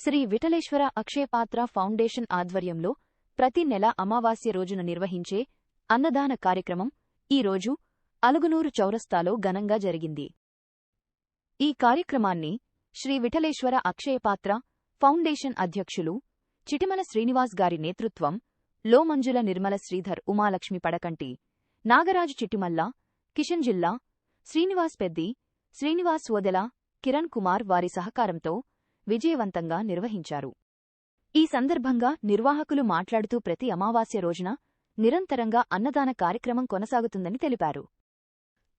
శ్రీ విఠలేశ్వర అక్షయపాత్ర foundation ఆధ్వర్యంలో ప్రతి నెల అమావాస్య రోజున నిర్వహించే అన్నదాన కార్యక్రమం ఈ రోజు అలుగునూరు చౌరస్తాలో ఘనంగా జరిగింది. ఈ కార్యక్రమాన్ని శ్రీ విఠలేశ్వర అక్షయపాత్ర ఫౌండేషన్ అధ్యక్షులు చిటిమల శ్రీనివాస్ గారి నేతృత్వం లోమంజుల నిర్మల శ్రీధర్ ఉమాలక్ష్మి పడకంటి నాగరాజు చిట్టిమల్ల కిషన్ జిల్లా శ్రీనివాస్ పెద్ది శ్రీనివాస్ వదెల కిరణ్ కుమార్ వారి సహకారంతో విజయవంతంగా నిర్వహించారు. ఈ సందర్భంగా నిర్వాహకులు మాట్లాడుతూ ప్రతి అమావాస్య రోజున నిరంతరంగా అన్నదాన కార్యక్రమం కొనసాగుతుందని తెలిపారు.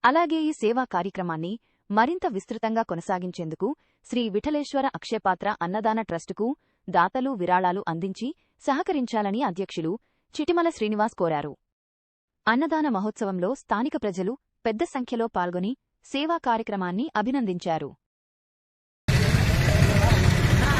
అలాగే ఈ సేవా కార్యక్రమాన్ని మరింత విస్తృతంగా కొనసాగించేందుకు శ్రీ విఠలేశ్వర అక్షయపాత్ర అన్నదాన ట్రస్టుకు దాతలు విరాళాలు అందించి సహకరించాలని అధ్యక్షులు చిటిమల శ్రీనివాస్ కోరారు. అన్నదాన మహోత్సవంలో స్థానిక ప్రజలు పెద్ద సంఖ్యలో పాల్గొని సేవా కార్యక్రమాన్ని అభినందించారు.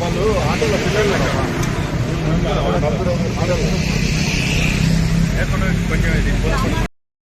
వాళ్ళు ఆటోలో పిల్లలు కొంచెం